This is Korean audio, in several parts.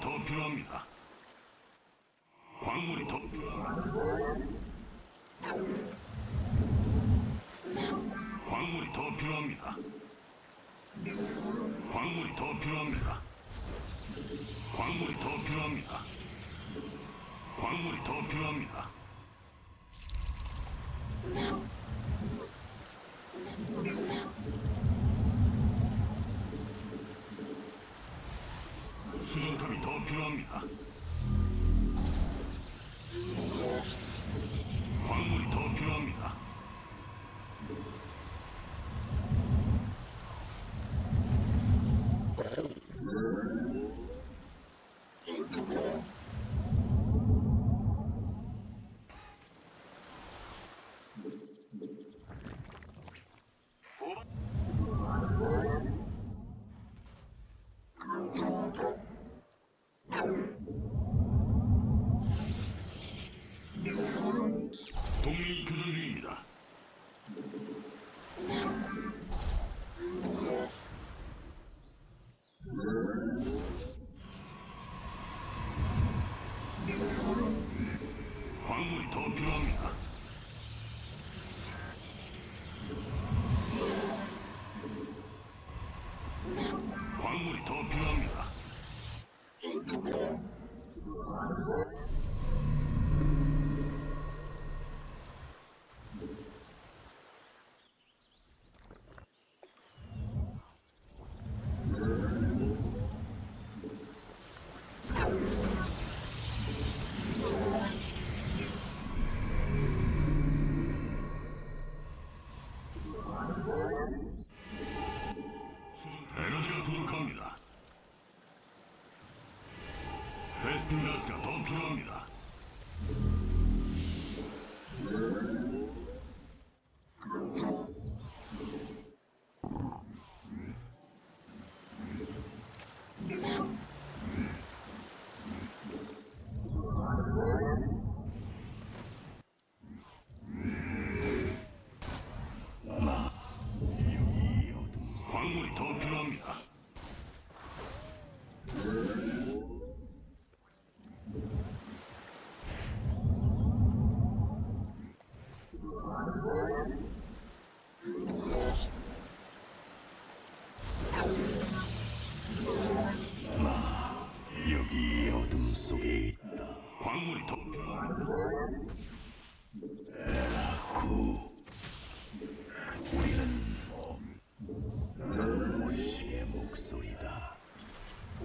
더 필요합니다. 광물이 더 광물이 더 필요합니다. 광물이 더 필요합니다. 광물이 더 필요합니다. 광물이 더 필요합니다. 啊。 광물이 더 필요합니다. 마, 여기 어둠 속에 있다. 광물이 더 필요합니다.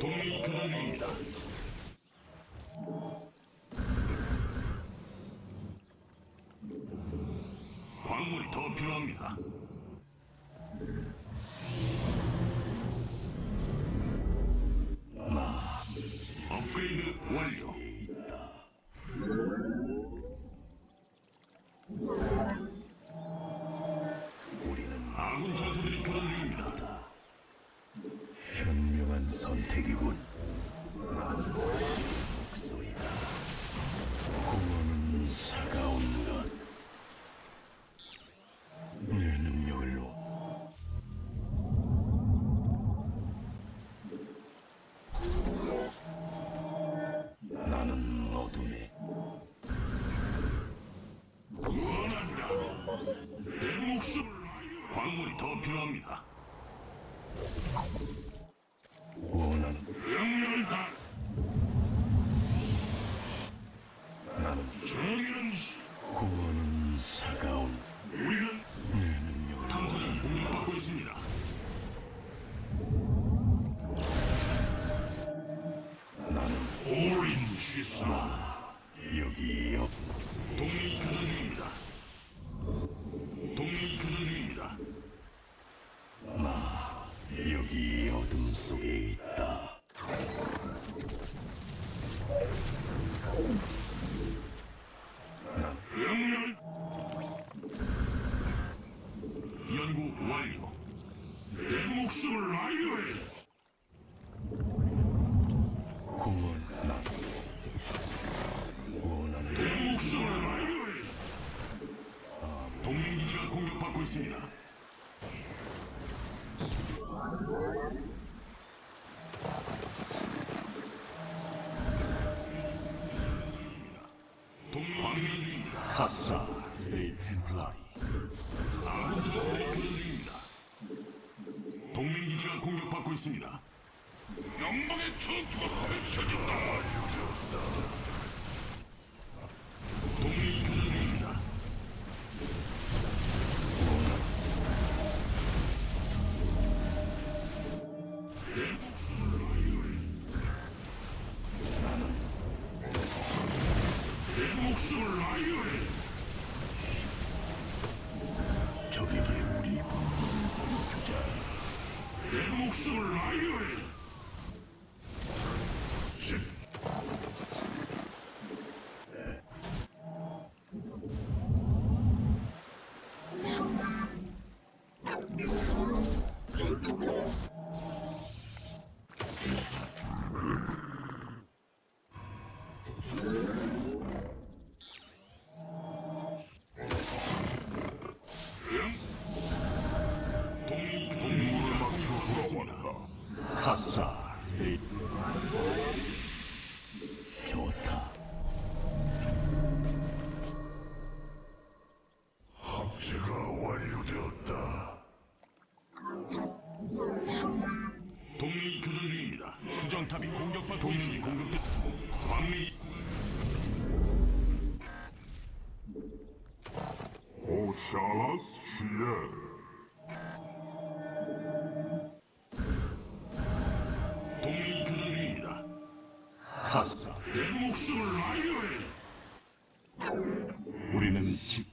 동맹이 교전 중입니다. 광물이 더 필요합니다. 아군 전사들이 교전 중입니다. 현명한 선택이군. 나는 목소이다. 더 필요합니다. 여기 어둠 속에 있다. 카사 데이 템플라리 아군 전사들이 교전 중입니다. 동맹 기지가 공격받고 있습니다. 영광의 전투가 펼쳐진다. 데이 좋다. 합체가 완료되었다. 동맹이 교전 중입니다. 수정탑이 공격받고 동맹이 공격돼. 광맥이 오샬라스 시엘 카사 내 목숨을 아유해. 우리는 집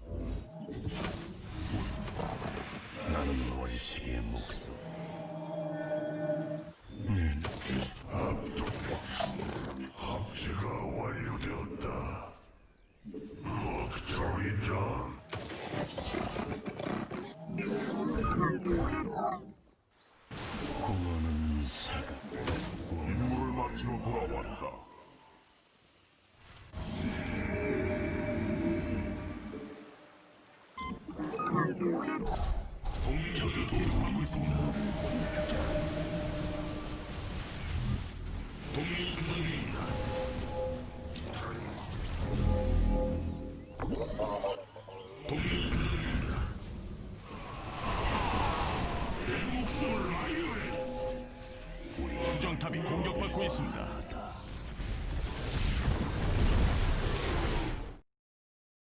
나는 원식의 목숨. 내 합체가 완료되었다. 먹토이던 공허는 차가 임무를 마치러 돌아왔다.